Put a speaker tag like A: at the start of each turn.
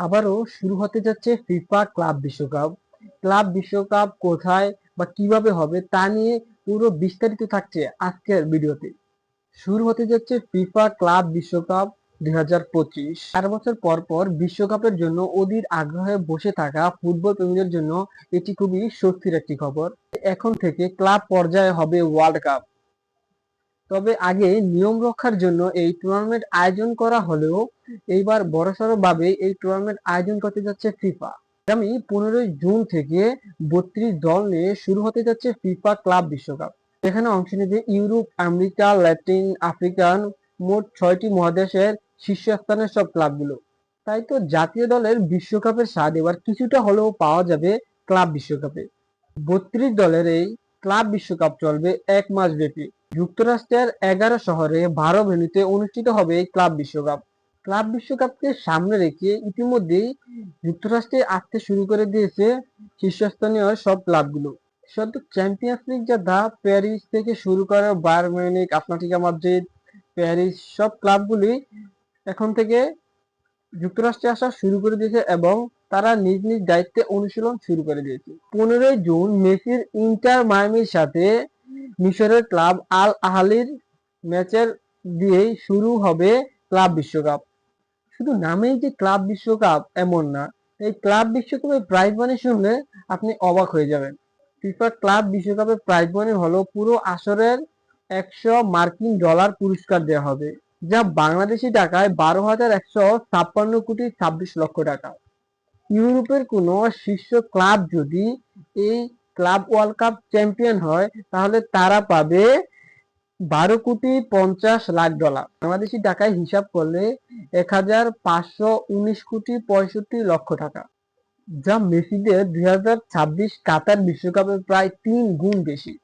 A: আবারও শুরু হতে যাচ্ছে ফিফা ক্লাব বিশ্বকাপ। ক্লাব বিশ্বকাপ কোথায় বা কীভাবে হবে তা নিয়ে পুরো বিস্তারিত থাকছে আজকের ভিডিওতে। শুরু হতে যাচ্ছে ফিফা ক্লাব বিশ্বকাপ দুই হাজার পঁচিশ। চার বছর পর পর বিশ্বকাপের জন্য অধীর আগ্রহে বসে থাকা ফুটবল প্রেমীদের জন্য এটি খুবই স্বস্তির একটি খবর। এখন থেকে ক্লাব পর্যায়ে হবে ওয়ার্ল্ড কাপ। তবে আগে নিয়ম রক্ষার জন্য এই টুর্নামেন্ট আয়োজন করা হলেও এইবার বড়সড় ভাবে এই টুর্নামেন্ট আয়োজন করতে যাচ্ছে ফিফা আগামী পনেরোই জুন থেকে বত্রিশ দল নিয়ে শুরু হতে যাচ্ছে ফিফা ক্লাব বিশ্বকাপ। এখানে অংশ নেবে ইউরোপ, আমেরিকা, ল্যাটিন, আফ্রিকান, মোট ছয়টি মহাদেশের শীর্ষস্থানের সব ক্লাবগুলো তাই তো জাতীয় দলের বিশ্বকাপের স্বাদ এবার কিছুটা হলেও পাওয়া যাবে ক্লাব বিশ্বকাপে। বত্রিশ দলের এই ক্লাব বিশ্বকাপ চলবে এক মাস ব্যাপী। যুক্তরাষ্ট্রের এগারো শহরে বারো ভেন্যুতে অনুষ্ঠিত হবে ক্লাব বিশ্বকাপ। ক্লাব বিশ্বকাপকে সামনে রেখে ইতিমধ্যেই যুক্তরাষ্ট্রে আসতে শুরু করে দিয়েছে শীর্ষস্থানীয় সব ক্লাবগুলো। সদ্য চ্যাম্পিয়ন্স লিগ যা যাত্রা প্যারিস থেকে শুরু করে বার মিউনিক আটলান্টিকা মাদ্রিদ, প্যারিস সব ক্লাবগুলি এখন থেকে যুক্তরাষ্ট্রে আসা শুরু করে দিয়েছে এবং তারা নিজ নিজ দায়িত্বে অনুশীলন শুরু করে দিয়েছে। পনেরোই জুন মেসির ইন্টার মায়ামির সাথে মিশরের ক্লাব আল আহালির ম্যাচের দিয়েই শুরু হবে ক্লাব বিশ্বকাপ। শুধু নামেই যে ক্লাব বিশ্বকাপ এমন না, এই ক্লাব বিশ্বকাপের প্রাইজ মানি শুনলে আপনি অবাক হয়ে যাবেন। ফিফা ক্লাব বিশ্বকাপের প্রাইজ মানি হলো পুরো আসরের একশো মার্কিন ডলার পুরস্কার দেওয়া হবে, যা বাংলাদেশি টাকায় বারো হাজার একশো ছাপ্পান্ন কোটি ছাব্বিশ লক্ষ টাকা। ইউরোপের কোনো শীর্ষ ক্লাব যদি এই ক্লাব ওয়ার্ল্ড কাপ চ্যাম্পিয়ন হয়, তাহলে তারা পাবে বারো কোটি পঞ্চাশ লাখ ডলার। বাংলাদেশি টাকায় হিসাব করলে এক হাজার পাঁচশো উনিশ কোটি পঁয়ষট্টি লক্ষ টাকা, যা মেসিদের দুই হাজার ছাব্বিশ কাতার বিশ্বকাপের প্রায় তিন গুণ বেশি।